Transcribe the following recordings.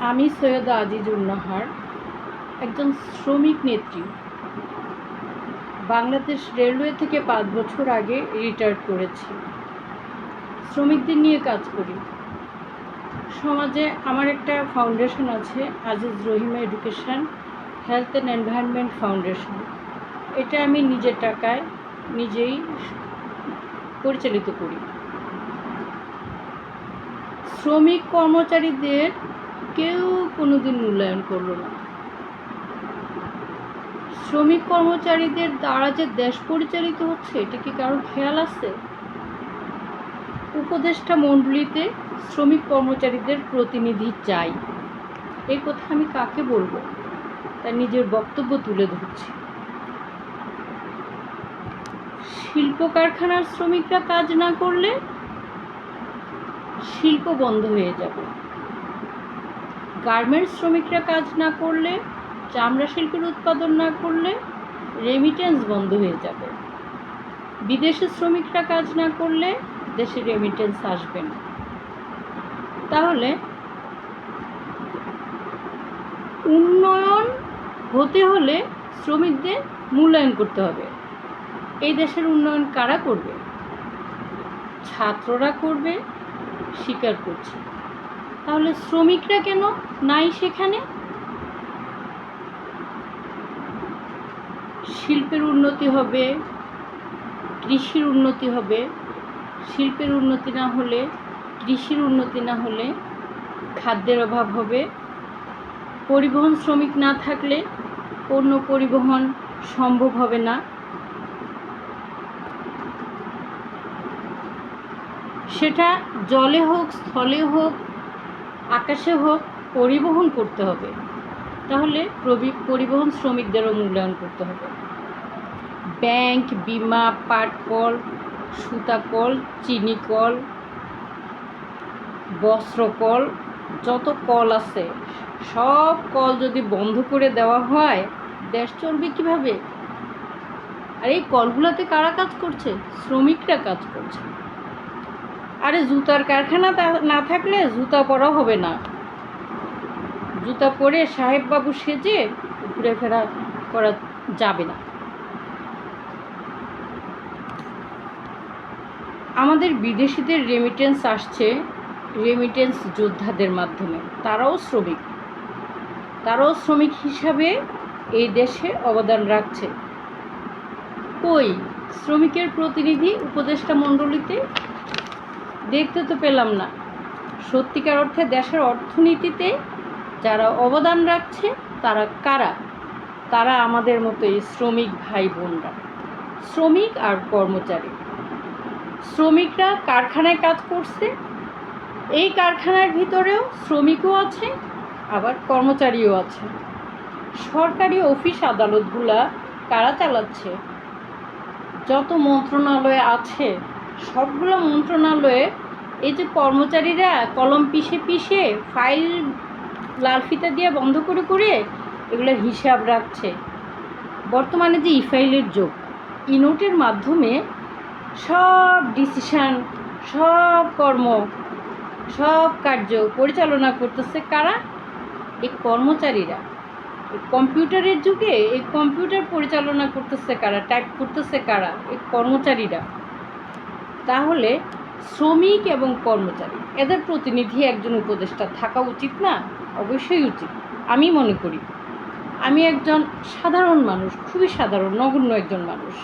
আমি সৈয়দা আজিজুল নাহার একজন শ্রমিক নেত্রী। বাংলাদেশ রেলওয়ে থেকে পাঁচ বছর আগে রিটায়ার করেছি। শ্রমিকদের নিয়ে কাজ করি। সমাজে আমার একটা ফাউন্ডেশন আছে, Aziz Rahima education, health and environment foundation. এটা আমি নিজের টাকায় নিজেই পরিচালিত করি। শ্রমিক কর্মচারীদের কেউ কোনোদিন মূল্যায়ন করল না। শ্রমিক কর্মচারীদের দ্বারা যে দেশ পরিচালিত হচ্ছে, এটা কি কারও খেয়াল আছে? উপদেষ্টা মণ্ডলীতে শ্রমিক কর্মচারীদের প্রতিনিধি চাই। এই কথা আমি কাকে বলব? তার নিজের বক্তব্য তুলে ধরছি। শিল্প কারখানার শ্রমিকরা কাজ না করলে শিল্প বন্ধ হয়ে যাবে। গার্মেন্টস শ্রমিকরা কাজ না করলে, চামড়া শিল্পের উৎপাদন না করলে রেমিটেন্স বন্ধ হয়ে যাবে। বিদেশে শ্রমিকরা কাজ না করলে দেশে রেমিটেন্স আসবে না। তাহলে উন্নয়ন হতে হলে শ্রমিকদের মূল্যায়ন করতে হবে। এই দেশের উন্নয়ন কারা করবে? ছাত্ররা করবে স্বীকার করছে। তাহলে শ্রমিকরা কেন নাই সেখানে? শিল্পের উন্নতি হবে, কৃষির উন্নতি হবে। শিল্পের উন্নতি না হলে, কৃষির উন্নতি না হলে খাদ্যের অভাব হবে। পরিবহন শ্রমিক না থাকলে পণ্য পরিবহন সম্ভব হবে না। সেটা জলে হোক, স্থলে হোক আকাশে হোক, পরিবহন করতে হবে। তাহলে পরিবহন শ্রমিকদেরও মূল্যায়ন করতে হবে। ব্যাংক, বিমা, পাট কল, সুতা কল, চিনি কল, বস্ত্র কল, যত কল আছে, সব কল যদি বন্ধ করে দেওয়া হয়, দেশ চলবে কীভাবে? আর এই কলগুলোতে কারা কাজ করছে? শ্রমিকরা কাজ করছে। আরে জুতার কারখানা না থাকলে জুতা পরা হবে না। জুতা পরে সাহেব বাবু সেজে ঘুরে ফেরা করা যাবে না। আমাদের বিদেশিদের রেমিটেন্স আসছে রেমিটেন্স যোদ্ধাদের মাধ্যমে। তারাও শ্রমিক। তারাও শ্রমিক হিসাবে এই দেশে অবদান রাখছে। কই? শ্রমিকের প্রতিনিধি, উপদেষ্টা মণ্ডলীতে দেখতে তো পেলাম না। সত্যিকার অর্থে দেশের অর্থনীতিতে যারা অবদান রাখছে, তারা কারা? তারা আমাদের মতোই শ্রমিক ভাই বোনরা শ্রমিক আর কর্মচারী। শ্রমিকরা কারখানায় কাজ করছে, এই কারখানার ভিতরেও শ্রমিকও আছে, আবার কর্মচারীও আছে। সরকারি অফিস আদালতগুলা কারা চালাচ্ছে? যত মন্ত্রণালয় আছে সবগুলো মন্ত্রণালয়ে এই যে কর্মচারীরা কলম পিষে পিষে ফাইল লাল ফিতা দিয়ে বন্ধ করে করে এগুলোর হিসাব রাখছে। বর্তমানে যে ই ফাইলের যুগ ইনোটের মাধ্যমে সব ডিসিশান সব কর্ম, সব কার্য পরিচালনা করতেছে কারা? এই কর্মচারীরা। কম্পিউটারের যুগে এই কম্পিউটার পরিচালনা করতেছে কারা? টাইপ করতেছে কারা? এই কর্মচারীরা। তাহলে শ্রমিক এবং কর্মচারী, এদের প্রতিনিধি একজন উপদেষ্টা থাকা উচিত না? অবশ্যই উচিত। আমি মনে করি, আমি একজন সাধারণ মানুষ, খুবই সাধারণ, নগণ্য একজন মানুষ।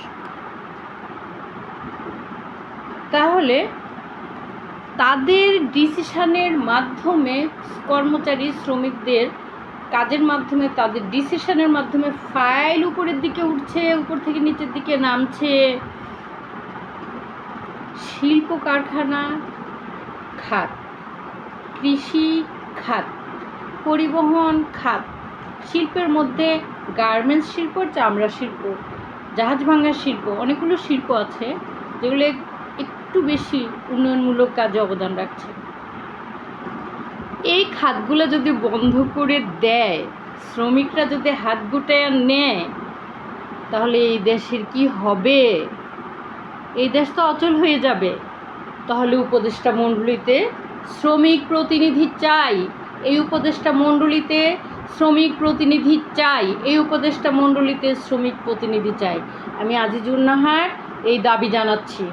তাহলে তাদের ডিসিশনের মাধ্যমে কর্মচারী, শ্রমিকদের কাজের মাধ্যমে, তাদের ডিসিশনের মাধ্যমে ফাইল উপরের দিকে উঠছে, উপর থেকে নিচের দিকে নামছে। শিল্প কারখানা খাত, কৃষি খাত, পরিবহন খাত, শিল্পের মধ্যে গার্মেন্টস শিল্প, চামড়া শিল্প, জাহাজ ভাঙার শিল্প, অনেকগুলো শিল্প আছে যেগুলো একটু বেশি উন্নয়নমূলক কাজে অবদান রাখছে। এই খাতগুলো যদি বন্ধ করে দেয়, শ্রমিকরা যদি হাত গুটায় নেয়, তাহলে এই দেশের কি হবে? এই দেশ তো অচল হয়ে যাবে। তাহলে উপদেষ্টা মণ্ডলীতে শ্রমিক প্রতিনিধি চাই। এই উপদেষ্টা মণ্ডলীতে শ্রমিক প্রতিনিধি চাই। এই উপদেষ্টা মণ্ডলীতে শ্রমিক প্রতিনিধি চাই। আমি আজিজুর নাহার এই দাবি জানাচ্ছি।